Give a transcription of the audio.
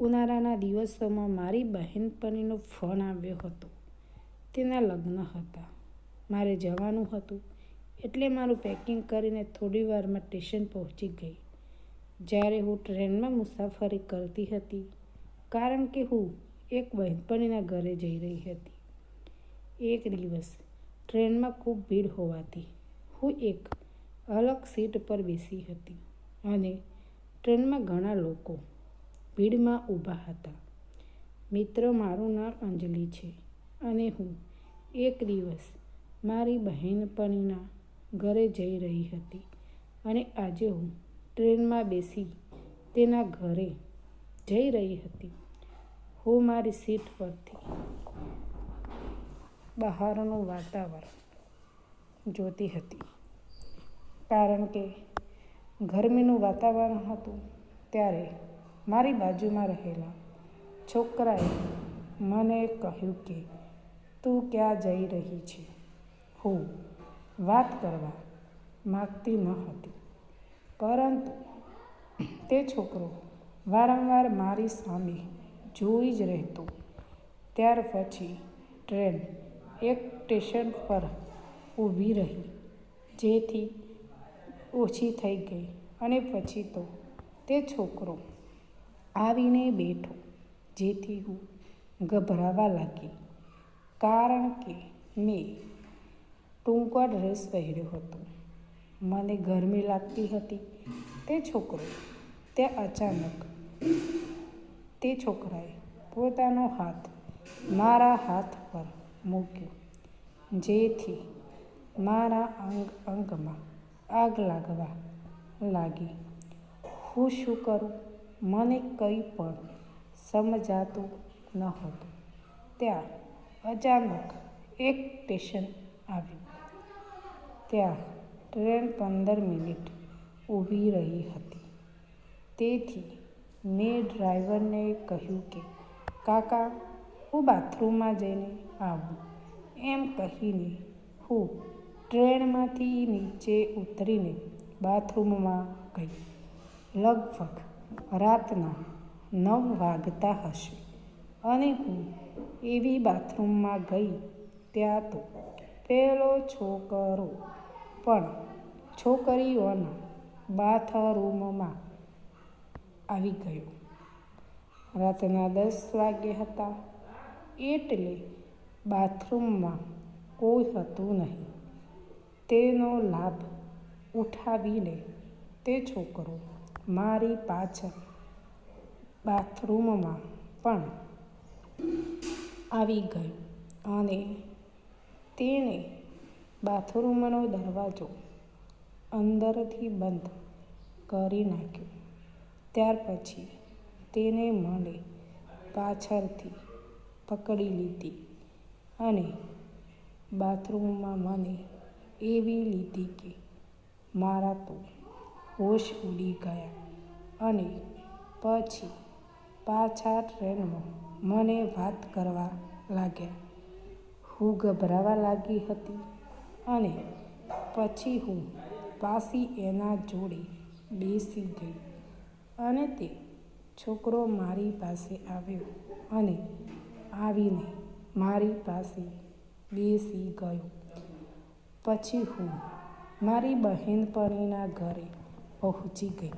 ઉનાળાના દિવસોમાં મારી બહેનપણીનો ફોન આવ્યો હતો. તેના લગ્ન હતા. મારે જવાનું હતું એટલે મારું પેકિંગ કરીને થોડી વારમાં સ્ટેશન પહોંચી ગઈ. જ્યારે હું ટ્રેનમાં મુસાફરી કરતી હતી, કારણ કે હું એક બહેનપણીના ઘરે જઈ રહી હતી. એક દિવસ ટ્રેનમાં ખૂબ ભીડ હોવાથી હું એક અલગ સીટ પર બેસી હતી અને ટ્રેનમાં ઘણા લોકો ભીડમાં ઊભા હતા. મિત્રો, મારું નામ અંજલિ છે અને હું એક દિવસ મારી બહેનપણીના ઘરે જઈ રહી હતી અને આજે હું ટ્રેનમાં બેસી તેના ઘરે જઈ રહી હતી. હું મારી સીટ પરથી બહારનું વાતાવરણ જોતી હતી. કારણ કે ગરમીનું વાતાવરણ હતું ત્યારે મારી બાજુમાં રહેલા છોકરાએ મને કહ્યું કે, તું ક્યાં જઈ રહી છે? હું વાત કરવા માગતી ન હતી. પરંતુ તે છોકરો વારંવાર મારી સામે જોઈ જ રહેતો. ત્યાર પછી ટ્રેન એક સ્ટેશન પર ઊભી રહી, જેથી ઓછી થઈ ગઈ અને પછી તો તે છોકરો આવીને બેઠો, જેથી હું ગભરાવા લાગી. કારણ કે મેં ટૂંકો ડ્રેસ પહેર્યો હતો. મને ગરમી લાગતી હતી. તે છોકરો, તે અચાનક, તે છોકરાએ પોતાનો હાથ મારા હાથ પર મૂક્યો, જેથી મારા અંગ અંગમાં આગ લાગવા લાગી. હું શું કરું? મને કંઈ પણ સમજાતું ન હતું. ત્યાં અચાનક એક સ્ટેશન આવ્યું. ત્યાં ટ્રેન પંદર મિનિટ ઊભી રહી હતી. તેથી મેં ડ્રાઈવરને કહ્યું કે, કાકા, હું બાથરૂમમાં જઈને આવું. એમ કહીને હું ટ્રેનમાંથી નીચે ઉતરીને બાથરૂમમાં ગઈ. લગભગ રાતના નવ વાગતા હશે અને હું એવી બાથરૂમમાં ગઈ ત્યાં તો પેલો છોકરો પણ છોકરીઓના બાથરૂમમાં આવી ગયો. રાતના દસ વાગ્યા હતા એટલે બાથરૂમમાં કોઈ હતું નહીં. તેનો લાભ ઉઠાવીને તે છોકરો મારી પાછળ બાથરૂમમાં પણ આવી ગયો અને તેણે બાથરૂમનો દરવાજો અંદરથી બંધ કરી નાખ્યો. ત્યાર પછી તેને મને પાછળથી પકડી લીધી અને બાથરૂમમાં મને એવી લીધી કે મારા તો હોશ ઉડી ગયા. અને પછી પાછા ટ્રેનમાં મને વાત કરવા લાગ્યા. હું ગભરાવા લાગી હતી અને પછી હું પાછી એના જોડે બેસી ગઈ અને તે છોકરો મારી પાસે આવ્યો અને આવીને મારી પાસે બેસી ગયો. પછી હું મારી બહેનપણીના ઘરે પહોંચી ગઈ